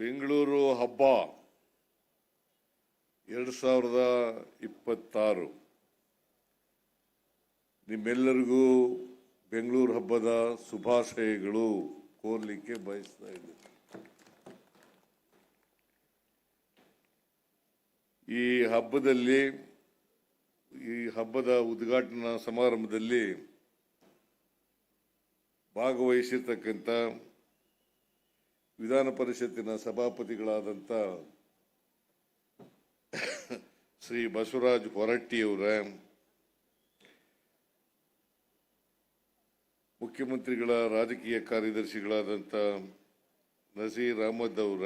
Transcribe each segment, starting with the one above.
ಬೆಂಗಳೂರು ಹಬ್ಬ ಎರಡು ಸಾವಿರದ ಇಪ್ಪತ್ತಾರು. ನಿಮ್ಮೆಲ್ಲರಿಗೂ ಬೆಂಗಳೂರು ಹಬ್ಬದ ಶುಭಾಶಯಗಳು ಕೋರ್ಲಿಕ್ಕೆ ಬಯಸ್ತಾ ಇದ್ದೀನಿ. ಈ ಹಬ್ಬದಲ್ಲಿ, ಈ ಹಬ್ಬದ ಉದ್ಘಾಟನಾ ಸಮಾರಂಭದಲ್ಲಿ ಭಾಗವಹಿಸಿರ್ತಕ್ಕಂಥ ವಿಧಾನ ಪರಿಷತ್ತಿನ ಸಭಾಪತಿಗಳಾದಂಥ ಶ್ರೀ ಬಸವರಾಜ್ ಹೊರಟ್ಟಿಯವರ ಮುಖ್ಯಮಂತ್ರಿಗಳ ರಾಜಕೀಯ ಕಾರ್ಯದರ್ಶಿಗಳಾದಂಥ ನಸೀರ್ ಅಹಮದ್ ಅವರ,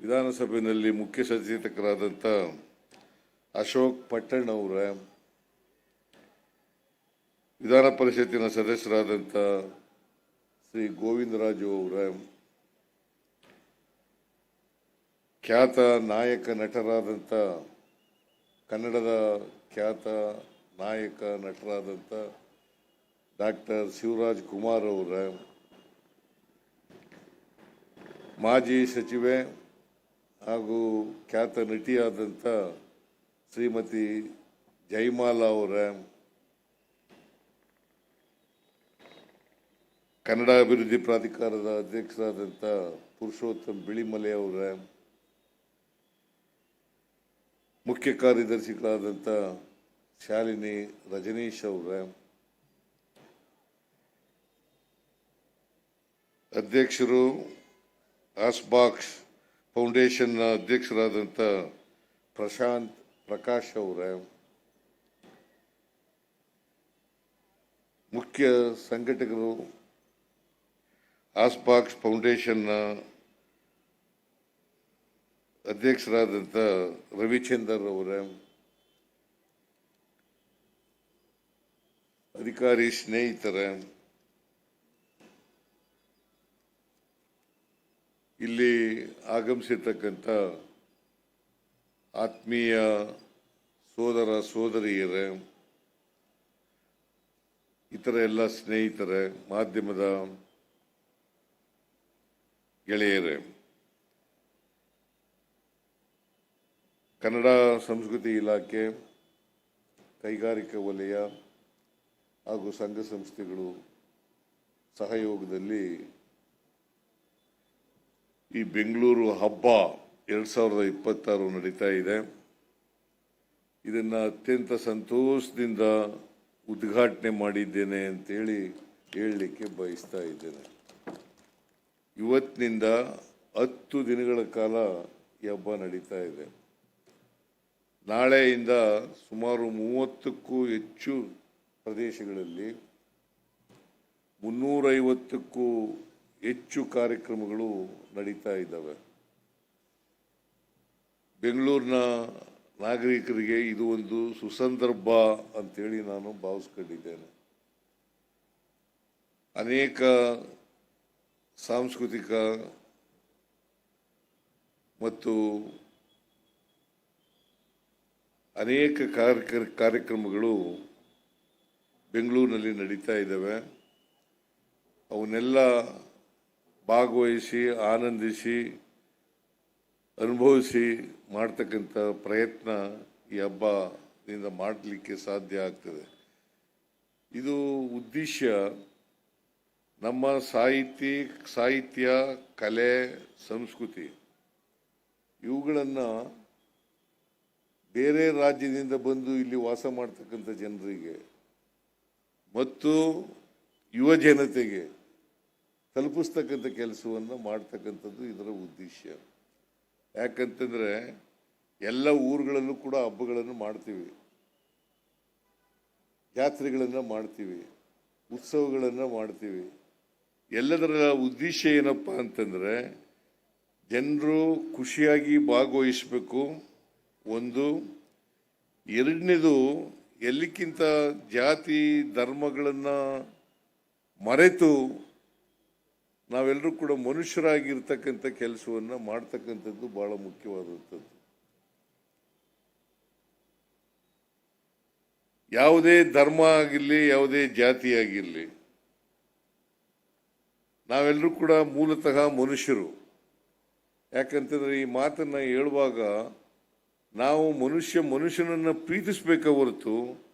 ವಿಧಾನಸಭೆಯಲ್ಲಿ ಮುಖ್ಯ ಸಚೇತಕರಾದಂಥ ಅಶೋಕ್ ಪಟ್ಟಣ್ ಅವರ, ವಿಧಾನ ಪರಿಷತ್ತಿನ ಸದಸ್ಯರಾದಂಥ ಶ್ರೀ ಗೋವಿಂದರಾಜು ಅವರ ಖ್ಯಾತ ನಾಯಕ ನಟರಾದಂಥ, ಕನ್ನಡದ ಖ್ಯಾತ ನಾಯಕ ನಟರಾದಂಥ ಡಾಕ್ಟರ್ ಶಿವರಾಜ್ ಕುಮಾರ್ ಅವರ ಮಾಜಿ ಸಚಿವೆ ಹಾಗೂ ಖ್ಯಾತ ನಟಿಯಾದಂಥ ಶ್ರೀಮತಿ ಜಯಮಾಲಾ ಅವರ ಕನ್ನಡ ಅಭಿವೃದ್ಧಿ ಪ್ರಾಧಿಕಾರದ ಅಧ್ಯಕ್ಷರಾದಂಥ ಪುರುಷೋತ್ತಮ್ ಬಿಳಿಮಲೆ ಅವರ, ಮುಖ್ಯ ಕಾರ್ಯದರ್ಶಿಗಳಾದಂಥ ಶಾಲಿನಿ ರಜನೀಶ್ ಅವರ, ಅಧ್ಯಕ್ಷರು ಆಸ್ಬಾಕ್ಸ್ ಫೌಂಡೇಶನ್ನ ಅಧ್ಯಕ್ಷರಾದಂಥ ಪ್ರಶಾಂತ್ ಪ್ರಕಾಶ್ ಅವರ, ಮುಖ್ಯ ಸಂಘಟಕರು ಆಸ್ಬಾಕ್ಸ್ ಫೌಂಡೇಶನ್ನ ಅಧ್ಯಕ್ಷರಾದಂಥ ರವಿಚಂದರ್ ಅವರ, ಅಧಿಕಾರಿ ಸ್ನೇಹಿತರ, ಇಲ್ಲಿ ಆಗಮಿಸಿರ್ತಕ್ಕಂಥ ಆತ್ಮೀಯ ಸೋದರ ಸೋದರಿಯರ, ಇತರ ಎಲ್ಲ ಸ್ನೇಹಿತರ, ಮಾಧ್ಯಮದ ಗೆಳೆಯರೇ, ಕನ್ನಡ ಸಂಸ್ಕೃತಿ ಇಲಾಖೆ, ಕೈಗಾರಿಕಾ ವಲಯ ಹಾಗೂ ಸಂಘ ಸಂಸ್ಥೆಗಳು ಸಹಯೋಗದಲ್ಲಿ ಈ ಬೆಂಗಳೂರು ಹಬ್ಬ ಎರಡು ಸಾವಿರದ ಇಪ್ಪತ್ತಾರು ನಡೀತಾ ಇದೆ. ಇದನ್ನು ಅತ್ಯಂತ ಸಂತೋಷದಿಂದ ಉದ್ಘಾಟನೆ ಮಾಡಿದ್ದೇನೆ ಅಂತೇಳಿ ಹೇಳಲಿಕ್ಕೆ ಬಯಸ್ತಾ ಇದ್ದೇನೆ. ಇವತ್ತಿನಿಂದ ಹತ್ತು ದಿನಗಳ ಕಾಲ ಈ ಹಬ್ಬ ನಡೀತಾ ಇದೆ. ನಾಳೆಯಿಂದ ಸುಮಾರು ಮೂವತ್ತಕ್ಕೂ ಹೆಚ್ಚು ಪ್ರದೇಶಗಳಲ್ಲಿ ಮುನ್ನೂರೈವತ್ತಕ್ಕೂ ಹೆಚ್ಚು ಕಾರ್ಯಕ್ರಮಗಳು ನಡೀತಾ ಇದ್ದಾವೆ. ಬೆಂಗಳೂರಿನ ನಾಗರಿಕರಿಗೆ ಇದು ಒಂದು ಸುಸಂದರ್ಭ ಅಂತೇಳಿ ನಾನು ಭಾವಿಸ್ಕೊಂಡಿದ್ದೇನೆ. ಅನೇಕ ಸಾಂಸ್ಕೃತಿಕ ಮತ್ತು ಅನೇಕ ಕಾರ್ಯ ಕಾರ್ಯಕ್ರಮಗಳು ಬೆಂಗಳೂರಿನಲ್ಲಿ ನಡೀತಾ ಇದ್ದಾವೆ. ಅವನ್ನೆಲ್ಲ ಭಾಗವಹಿಸಿ, ಆನಂದಿಸಿ, ಅನುಭವಿಸಿ ಮಾಡ್ತಕ್ಕಂಥ ಪ್ರಯತ್ನ ಈ ಹಬ್ಬದಿಂದ ಮಾಡಲಿಕ್ಕೆ ಸಾಧ್ಯ ಆಗ್ತದೆ. ಇದು ಉದ್ದೇಶ ನಮ್ಮ ಸಾಹಿತಿ, ಸಾಹಿತ್ಯ, ಕಲೆ, ಸಂಸ್ಕೃತಿ ಇವುಗಳನ್ನು ಬೇರೆ ರಾಜ್ಯದಿಂದ ಬಂದು ಇಲ್ಲಿ ವಾಸ ಮಾಡ್ತಕ್ಕಂಥ ಜನರಿಗೆ ಮತ್ತು ಯುವ ಜನತೆಗೆ ತಲುಪಿಸ್ತಕ್ಕಂಥ ಕೆಲಸವನ್ನು ಮಾಡ್ತಕ್ಕಂಥದ್ದು ಇದರ ಉದ್ದೇಶ. ಯಾಕಂತಂದರೆ ಎಲ್ಲ ಊರುಗಳಲ್ಲೂ ಕೂಡ ಹಬ್ಬಗಳನ್ನು ಮಾಡ್ತೀವಿ. ಜಾತ್ರೆಗಳನ್ನು ಮಾಡ್ತೀವಿ. ಉತ್ಸವಗಳನ್ನು ಮಾಡ್ತೀವಿ. ಎಲ್ಲದರ ಉದ್ದೇಶ ಏನಪ್ಪ ಅಂತಂದರೆ ಜನರು ಖುಷಿಯಾಗಿ ಭಾಗವಹಿಸಬೇಕು. ಒಂದು. ಎರಡನೇದು, ಎಲ್ಲಿಕ್ಕಿಂತ ಜಾತಿ, ಧರ್ಮಗಳನ್ನು ಮರೆತು ನಾವೆಲ್ಲರೂ ಕೂಡ ಮನುಷ್ಯರಾಗಿರ್ತಕ್ಕಂಥ ಕೆಲಸವನ್ನು ಮಾಡ್ತಕ್ಕಂಥದ್ದು ಭಾಳ ಮುಖ್ಯವಾದಂಥದ್ದು. ಯಾವುದೇ ಧರ್ಮ ಆಗಿರಲಿ, ಯಾವುದೇ ಜಾತಿ ಆಗಿರಲಿ ನಾವೆಲ್ಲರೂ ಕೂಡ ಮೂಲತಃ ಮನುಷ್ಯರು. ಯಾಕಂತಂದರೆ ಈ ಮಾತನ್ನು ಹೇಳುವಾಗ ನಾವು ಮನುಷ್ಯ ಮನುಷ್ಯನನ್ನು ಪ್ರೀತಿಸಬೇಕ ಹೊರತು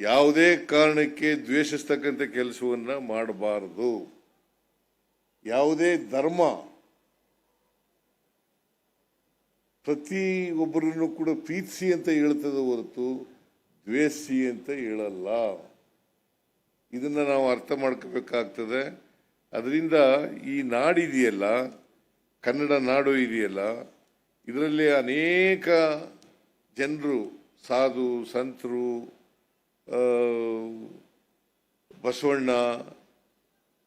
ಯಾವುದೇ ಕಾರಣಕ್ಕೆ ದ್ವೇಷಿಸ್ತಕ್ಕಂಥ ಕೆಲಸವನ್ನು ಮಾಡಬಾರದು. ಯಾವುದೇ ಧರ್ಮ ಪ್ರತಿ ಒಬ್ಬರನ್ನು ಕೂಡ ಪ್ರೀತಿಸಿ ಅಂತ ಹೇಳ್ತದೆ ಹೊರತು ದ್ವೇಷಿ ಅಂತ ಹೇಳಲ್ಲ. ಇದನ್ನು ನಾವು ಅರ್ಥ ಮಾಡ್ಕೋಬೇಕಾಗ್ತದೆ. ಅದರಿಂದ ಈ ನಾಡಿದೆಯಲ್ಲ ಕನ್ನಡ ನಾಡು ಇದೆಯಲ್ಲ, ಇದರಲ್ಲಿ ಅನೇಕ ಜನರು, ಸಾಧು, ಸಂತರು ಬಸವಣ್ಣ,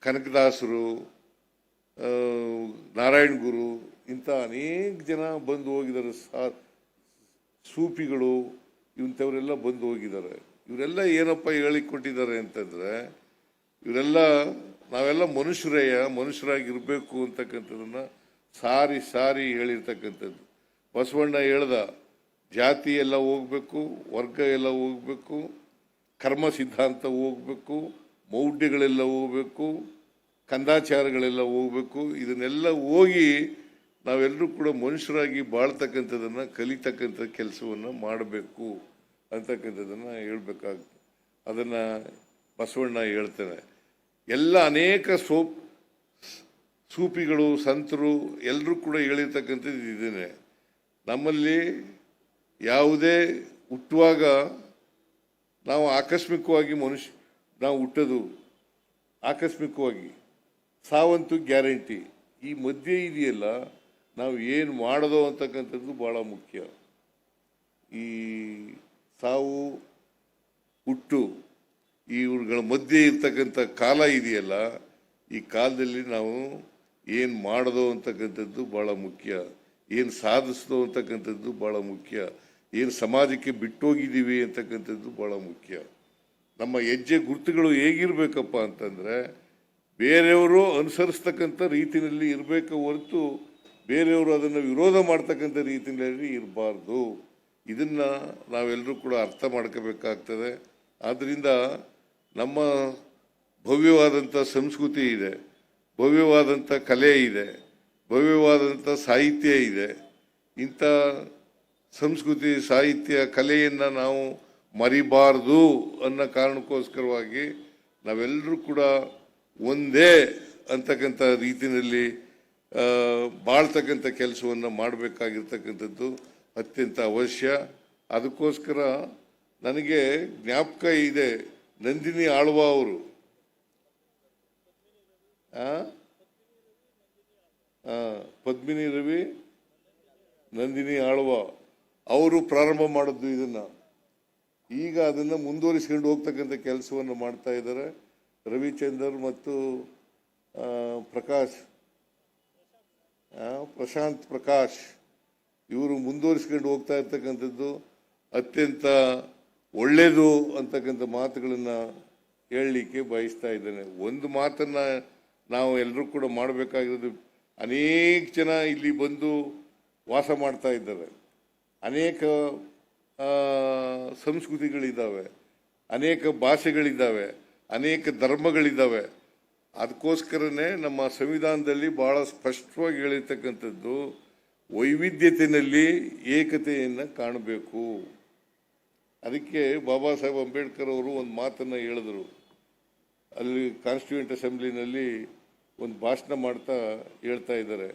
ಕನಕದಾಸರು ನಾರಾಯಣ ಗುರು, ಇಂಥ ಅನೇಕ ಜನ ಬಂದು ಹೋಗಿದ್ದಾರೆ. ಸಾ, ಸೂಪಿಗಳು, ಇಂಥವರೆಲ್ಲ ಬಂದು ಹೋಗಿದ್ದಾರೆ. ಇವರೆಲ್ಲ ಏನಪ್ಪ ಹೇಳಿಕೊಟ್ಟಿದ್ದಾರೆ ಅಂತಂದರೆ, ಇವರೆಲ್ಲ ನಾವೆಲ್ಲ ಮನುಷ್ಯರೇಯ? ಮನುಷ್ಯರಾಗಿರಬೇಕು ಅಂತಕ್ಕಂಥದ್ದನ್ನು ಸಾರಿ ಸಾರಿ ಹೇಳಿರ್ತಕ್ಕಂಥದ್ದು. ಬಸವಣ್ಣ ಹೇಳ್ದ, ಜಾತಿ ಎಲ್ಲ ಹೋಗಬೇಕು, ವರ್ಗ ಎಲ್ಲ ಹೋಗಬೇಕು, ಕರ್ಮ ಸಿದ್ಧಾಂತ ಹೋಗಬೇಕು, ಮೌಢ್ಯಗಳೆಲ್ಲ ಹೋಗಬೇಕು, ಕಂದಾಚಾರಗಳೆಲ್ಲ ಹೋಗಬೇಕು, ಇದನ್ನೆಲ್ಲ ಹೋಗಿ ನಾವೆಲ್ಲರೂ ಕೂಡ ಮನುಷ್ಯರಾಗಿ ಬಾಳ್ತಕ್ಕಂಥದ್ದನ್ನು, ಕಲಿತಕ್ಕಂಥ ಕೆಲಸವನ್ನು ಮಾಡಬೇಕು ಅಂತಕ್ಕಂಥದ್ದನ್ನು ಹೇಳ್ಬೇಕಾಗ್ತದೆ. ಅದನ್ನು ಬಸವಣ್ಣ ಹೇಳ್ತಾನೆ ಎಲ್ಲ ಅನೇಕ ಸೋಪ್ ಸೂಪಿಗಳು, ಸಂತರು ಎಲ್ಲರೂ ಕೂಡ ಹೇಳಿರ್ತಕ್ಕಂಥದ್ದು ಇದೇನೆ. ನಮ್ಮಲ್ಲಿ ಯಾವುದೇ ಹುಟ್ಟುವಾಗ ನಾವು ಆಕಸ್ಮಿಕವಾಗಿ ಮನುಷ್ಯ, ನಾವು ಹುಟ್ಟೋದು ಆಕಸ್ಮಿಕವಾಗಿ, ಸಾವಂತು ಗ್ಯಾರಂಟಿ. ಈ ಮಧ್ಯೆ ಇದೆಯಲ್ಲ, ನಾವು ಏನು ಮಾಡೋದು ಅಂತಕ್ಕಂಥದ್ದು ಭಾಳ ಮುಖ್ಯ. ಈ ಸಾವು ಹುಟ್ಟು ಇವುಗಳ ಮಧ್ಯೆ ಇರ್ತಕ್ಕಂಥ ಕಾಲ ಇದೆಯಲ್ಲ, ಈ ಕಾಲದಲ್ಲಿ ನಾವು ಏನು ಮಾಡೋದು ಅಂತಕ್ಕಂಥದ್ದು ಭಾಳ ಮುಖ್ಯ. ಏನು ಸಾಧಿಸ್ದು ಅಂತಕ್ಕಂಥದ್ದು ಭಾಳ ಮುಖ್ಯ. ಏನು ಸಮಾಜಕ್ಕೆ ಬಿಟ್ಟೋಗಿದ್ದೀವಿ ಅಂತಕ್ಕಂಥದ್ದು ಭಾಳ ಮುಖ್ಯ. ನಮ್ಮ ಹೆಜ್ಜೆ ಗುರುತುಗಳು ಹೇಗಿರಬೇಕಪ್ಪ ಅಂತಂದರೆ, ಬೇರೆಯವರು ಅನುಸರಿಸ್ತಕ್ಕಂಥ ರೀತಿಯಲ್ಲಿ ಇರಬೇಕು ಹೊರತು ಬೇರೆಯವರು ಅದನ್ನು ವಿರೋಧ ಮಾಡ್ತಕ್ಕಂಥ ರೀತಿಯಲ್ಲಿ ಇರಬಾರ್ದು. ಇದನ್ನು ನಾವೆಲ್ಲರೂ ಕೂಡ ಅರ್ಥ ಮಾಡ್ಕೋಬೇಕಾಗ್ತದೆ. ಆದ್ದರಿಂದ ನಮ್ಮ ಭವ್ಯವಾದಂಥ ಸಂಸ್ಕೃತಿ ಇದೆ, ಭವ್ಯವಾದಂಥ ಕಲೆ ಇದೆ, ಭವ್ಯವಾದಂಥ ಸಾಹಿತ್ಯ ಇದೆ. ಇಂಥ ಸಂಸ್ಕೃತಿ, ಸಾಹಿತ್ಯ, ಕಲೆಯನ್ನು ನಾವು ಮರಿಬಾರದು ಅನ್ನೋ ಕಾರಣಕ್ಕೋಸ್ಕರವಾಗಿ ನಾವೆಲ್ಲರೂ ಕೂಡ ಒಂದೇ ಅಂತಕ್ಕಂಥ ರೀತಿಯಲ್ಲಿ ಬಾಳ್ತಕ್ಕಂಥ ಕೆಲಸವನ್ನು ಮಾಡಬೇಕಾಗಿರ್ತಕ್ಕಂಥದ್ದು ಅತ್ಯಂತ ಅವಶ್ಯ. ಅದಕ್ಕೋಸ್ಕರ ನನಗೆ ಜ್ಞಾಪಕ ಇದೆ ನಂದಿನಿ ಆಳ್ವ ಅವರು. ಪದ್ಮಿನಿ ರವಿ, ನಂದಿನಿ ಆಳ್ವ ಅವರು ಪ್ರಾರಂಭ ಮಾಡಿದ್ದು ಇದನ್ನು. ಈಗ ಅದನ್ನು ಮುಂದುವರಿಸಿಕೊಂಡು ಹೋಗ್ತಕ್ಕಂಥ ಕೆಲಸವನ್ನು ಮಾಡ್ತಾ ಇದ್ದಾರೆ. ರವಿಚಂದರ್ ಮತ್ತು ಪ್ರಕಾಶ್. ಪ್ರಶಾಂತ್ ಪ್ರಕಾಶ್ ಇವರು ಮುಂದುವರಿಸ್ಕೊಂಡು ಹೋಗ್ತಾ ಇರ್ತಕ್ಕಂಥದ್ದು ಅತ್ಯಂತ ಒಳ್ಳೆಯದು ಅಂತಕ್ಕಂಥ ಮಾತುಗಳನ್ನು ಹೇಳಲಿಕ್ಕೆ ಬಯಸ್ತಾ ಇದ್ದೇನೆ. ಒಂದು ಮಾತನ್ನು ನಾವು ಎಲ್ಲರೂ ಕೂಡ ಮಾಡಬೇಕಾಗಿರೋದು ಅನೇಕ ಜನ ಇಲ್ಲಿ ಬಂದು ವಾಸ ಮಾಡ್ತಾ ಇದ್ದಾರೆ. ಅನೇಕ ಸಂಸ್ಕೃತಿಗಳಿದ್ದಾವೆ, ಅನೇಕ ಭಾಷೆಗಳಿದ್ದಾವೆ, ಅನೇಕ ಧರ್ಮಗಳಿದ್ದಾವೆ. ಅದಕ್ಕೋಸ್ಕರನೇ ನಮ್ಮ ಸಂವಿಧಾನದಲ್ಲಿ ಭಾಳ ಸ್ಪಷ್ಟವಾಗಿ ಹೇಳಿರ್ತಕ್ಕಂಥದ್ದು ವೈವಿಧ್ಯತೆಯಲ್ಲಿ ಏಕತೆಯನ್ನು ಕಾಣಬೇಕು. ಅದಕ್ಕೆ ಬಾಬಾ ಸಾಹೇಬ್ ಅಂಬೇಡ್ಕರ್ ಅವರು ಒಂದು ಮಾತನ್ನು ಹೇಳಿದ್ರು. ಅಲ್ಲಿ ಕಾನ್ಸ್ಟಿಟ್ಯೂಂಟ್ ಅಸೆಂಬ್ಲಿನಲ್ಲಿ ಒಂದು ಭಾಷಣ ಮಾಡ್ತಾ ಹೇಳ್ತಾ ಇದ್ದಾರೆ.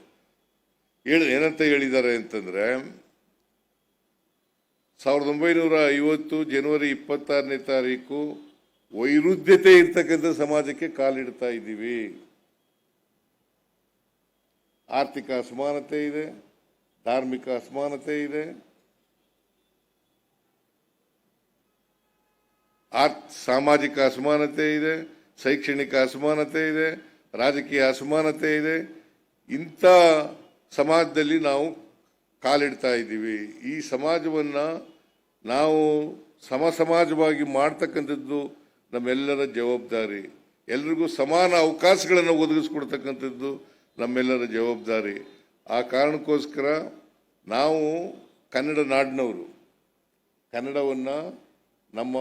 ಹೇಳ ಏನಂತ ಹೇಳಿದ್ದಾರೆ ಅಂತಂದರೆ, ಸಾವಿರದ ಒಂಬೈನೂರ ಐವತ್ತು ಜನವರಿ ಇಪ್ಪತ್ತಾರನೇ ತಾರೀಕು ವೈರುಧ್ಯತೆ ಇರ್ತಕ್ಕಂಥ ಸಮಾಜಕ್ಕೆ ಕಾಲಿಡ್ತಾ ಇದ್ದೀವಿ. ಆರ್ಥಿಕ ಅಸಮಾನತೆ ಇದೆ, ಧಾರ್ಮಿಕ ಅಸಮಾನತೆ ಇದೆ ಸಾಮಾಜಿಕ ಅಸಮಾನತೆ ಇದೆ, ಶೈಕ್ಷಣಿಕ ಅಸಮಾನತೆ ಇದೆ, ರಾಜಕೀಯ ಅಸಮಾನತೆ ಇದೆ. ಇಂಥ ಸಮಾಜದಲ್ಲಿ ನಾವು ಕಾಲಿಡ್ತಾ ಇದ್ದೀವಿ. ಈ ಸಮಾಜವನ್ನು ನಾವು ಸಮ ಸಮಾಜವಾಗಿ ಮಾಡ್ತಕ್ಕಂಥದ್ದು ನಮ್ಮೆಲ್ಲರ ಜವಾಬ್ದಾರಿ. ಎಲ್ರಿಗೂ ಸಮಾನ ಅವಕಾಶಗಳನ್ನು ಒದಗಿಸ್ಕೊಡ್ತಕ್ಕಂಥದ್ದು ನಮ್ಮೆಲ್ಲರ ಜವಾಬ್ದಾರಿ. ಆ ಕಾರಣಕ್ಕೋಸ್ಕರ ನಾವು ಕನ್ನಡ ನಾಡಿನವರು, ಕನ್ನಡವನ್ನು ನಮ್ಮ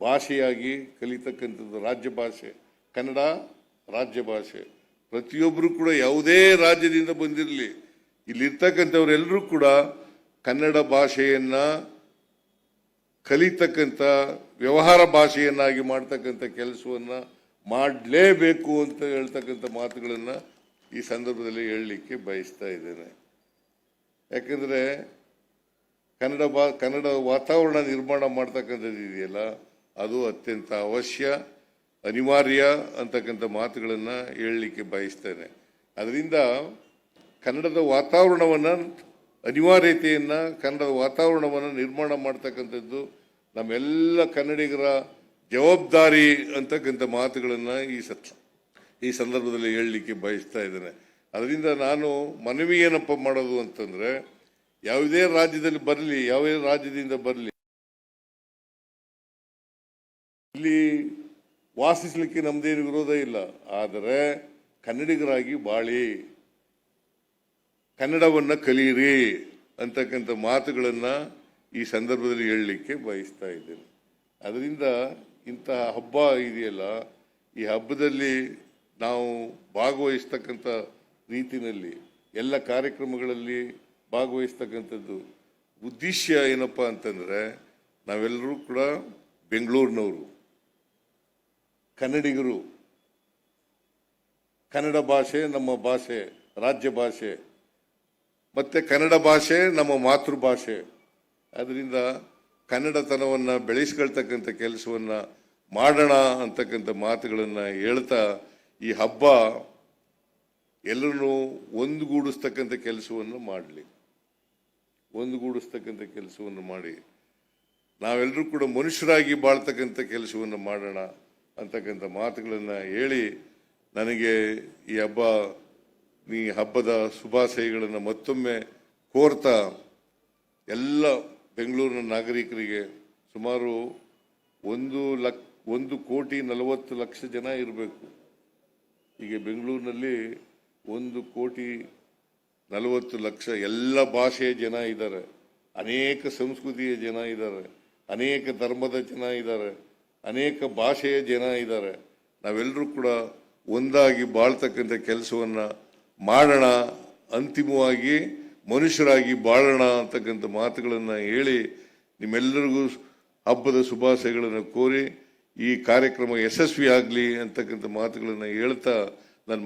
ಭಾಷೆಯಾಗಿ ಕಲಿತಕ್ಕಂಥದ್ದು ರಾಜ್ಯ ಭಾಷೆ, ಕನ್ನಡ ರಾಜ್ಯ ಭಾಷೆ. ಪ್ರತಿಯೊಬ್ಬರು ಕೂಡ ಯಾವುದೇ ರಾಜ್ಯದಿಂದ ಬಂದಿರಲಿ ಇಲ್ಲಿರ್ತಕ್ಕಂಥವರೆಲ್ಲರೂ ಕೂಡ ಕನ್ನಡ ಭಾಷೆಯನ್ನ ಕಲಿತಕ್ಕಂಥ ವ್ಯವಹಾರ ಭಾಷೆಯನ್ನಾಗಿ ಮಾಡ್ತಕ್ಕಂಥ ಕೆಲಸವನ್ನು ಮಾಡಲೇಬೇಕು ಅಂತ ಹೇಳ್ತಕ್ಕಂಥ ಮಾತುಗಳನ್ನು ಈ ಸಂದರ್ಭದಲ್ಲಿ ಹೇಳಲಿಕ್ಕೆ ಬಯಸ್ತಾ ಇದ್ದೇನೆ. ಯಾಕಂದ್ರೆ ಕನ್ನಡ ಬಾ, ಕನ್ನಡ ವಾತಾವರಣ ನಿರ್ಮಾಣ ಮಾಡ್ತಕ್ಕಂಥದ್ದು ಇದೆಯಲ್ಲ ಅದು ಅತ್ಯಂತ ಅವಶ್ಯ, ಅನಿವಾರ್ಯ ಅಂತಕ್ಕಂಥ ಮಾತುಗಳನ್ನು ಹೇಳಲಿಕ್ಕೆ ಬಯಸ್ತೇನೆ. ಅದರಿಂದ ಕನ್ನಡದ ವಾತಾವರಣವನ್ನು, ಅನಿವಾರ್ಯತೆಯನ್ನು ಕನ್ನಡದ ವಾತಾವರಣವನ್ನು ನಿರ್ಮಾಣ ಮಾಡ್ತಕ್ಕಂಥದ್ದು ನಮ್ಮೆಲ್ಲ ಕನ್ನಡಿಗರ ಜವಾಬ್ದಾರಿ ಅಂತಕ್ಕಂಥ ಮಾತುಗಳನ್ನು ಈ ಸತ್, ಈ ಸಂದರ್ಭದಲ್ಲಿ ಹೇಳಲಿಕ್ಕೆ ಬಯಸ್ತಾ ಇದ್ದೇನೆ. ಅದರಿಂದ ನಾನು ಮನವಿ ಏನಪ್ಪ ಮಾಡೋದು ಅಂತಂದರೆ, ಯಾವುದೇ ರಾಜ್ಯದಲ್ಲಿ ಬರಲಿ, ಯಾವುದೇ ರಾಜ್ಯದಿಂದ ಬರಲಿ ಇಲ್ಲಿ ವಾಸಿಸಲಿಕ್ಕೆ ನಮ್ದೇನು ವಿರೋಧ ಇಲ್ಲ. ಆದರೆ ಕನ್ನಡಿಗರಾಗಿ ಬಾಳಿ, ಕನ್ನಡವನ್ನ ಕಲಿಯಿರಿ ಅಂತಕ್ಕಂಥ ಮಾತುಗಳನ್ನ ಈ ಸಂದರ್ಭದಲ್ಲಿ ಹೇಳಲಿಕ್ಕೆ ಬಯಸ್ತಾ ಇದ್ದೇನೆ. ಅದರಿಂದ ಇಂತಹ ಹಬ್ಬ ಇದೆಯಲ್ಲ, ಈ ಹಬ್ಬದಲ್ಲಿ ನಾವು ಭಾಗವಹಿಸ್ತಕ್ಕಂಥ ರೀತಿನಲ್ಲಿ, ಎಲ್ಲ ಕಾರ್ಯಕ್ರಮಗಳಲ್ಲಿ ಭಾಗವಹಿಸ್ತಕ್ಕಂಥದ್ದು ಉದ್ದೇಶ ಏನಪ್ಪ ಅಂತಂದ್ರೆ, ನಾವೆಲ್ಲರೂ ಕೂಡ ಬೆಂಗಳೂರಿನವರು. ಕನ್ನಡಿಗರು ಕನ್ನಡ ಭಾಷೆ ನಮ್ಮ ಭಾಷೆ, ರಾಜ್ಯ ಭಾಷೆ, ಮತ್ತೆ ಕನ್ನಡ ಭಾಷೆ ನಮ್ಮ ಮಾತೃಭಾಷೆ. ಅದರಿಂದ ಕನ್ನಡತನವನ್ನು ಬೆಳೆಸ್ಕೊಳ್ತಕ್ಕಂಥ ಕೆಲಸವನ್ನು ಮಾಡೋಣ ಅಂತಕ್ಕಂಥ ಮಾತುಗಳನ್ನು ಹೇಳ್ತಾ ಈ ಹಬ್ಬ ಎಲ್ಲರನ್ನೂ ಒಂದುಗೂಡಿಸ್ತಕ್ಕಂಥ ಕೆಲಸವನ್ನು ಮಾಡಲಿ. ಒಂದುಗೂಡಿಸ್ತಕ್ಕಂಥ ಕೆಲಸವನ್ನು ಮಾಡಿ. ನಾವೆಲ್ಲರೂ ಕೂಡ ಮನುಷ್ಯರಾಗಿ ಬಾಳ್ತಕ್ಕಂಥ ಕೆಲಸವನ್ನು ಮಾಡೋಣ. ಅಂತಕ್ಕಂಥ ಮಾತುಗಳನ್ನು ಹೇಳಿ ನನಗೆ ಈ ಹಬ್ಬ, ಈ ಹಬ್ಬದ ಶುಭಾಶಯಗಳನ್ನು ಮತ್ತೊಮ್ಮೆ ಕೋರ್ತಾ ಎಲ್ಲ ಬೆಂಗಳೂರಿನ ನಾಗರಿಕರಿಗೆ ಸುಮಾರು ಒಂದು ಲಕ್, ಒಂದು ಕೋಟಿ ನಲವತ್ತು ಲಕ್ಷ ಜನ ಇರಬೇಕು. ಈಗ ಬೆಂಗಳೂರಿನಲ್ಲಿ ಒಂದು ಕೋಟಿ ನಲವತ್ತು ಲಕ್ಷ ಎಲ್ಲ ಭಾಷೆಯ ಜನ ಇದ್ದಾರೆ. ಅನೇಕ ಸಂಸ್ಕೃತಿಯ ಜನ ಇದ್ದಾರೆ. ಅನೇಕ ಧರ್ಮದ ಜನ ಇದ್ದಾರೆ. ಅನೇಕ ಭಾಷೆಯ ಜನ ಇದ್ದಾರೆ. ನಾವೆಲ್ಲರೂ ಕೂಡ ಒಂದಾಗಿ ಬಾಳ್ತಕ್ಕಂಥ ಕೆಲಸವನ್ನು ಮಾಡೋಣ, ಅಂತಿಮವಾಗಿ ಮನುಷ್ಯರಾಗಿ ಬಾಳೋಣ ಅಂತಕ್ಕಂಥ ಮಾತುಗಳನ್ನು ಹೇಳಿ ನಿಮ್ಮೆಲ್ಲರಿಗೂ ಹಬ್ಬದ ಶುಭಾಶಯಗಳನ್ನು ಕೋರಿ ಈ ಕಾರ್ಯಕ್ರಮ ಯಶಸ್ವಿ ಆಗಲಿ ಅಂತಕ್ಕಂಥ ಮಾತುಗಳನ್ನು ಹೇಳ್ತಾ ನನ್ನ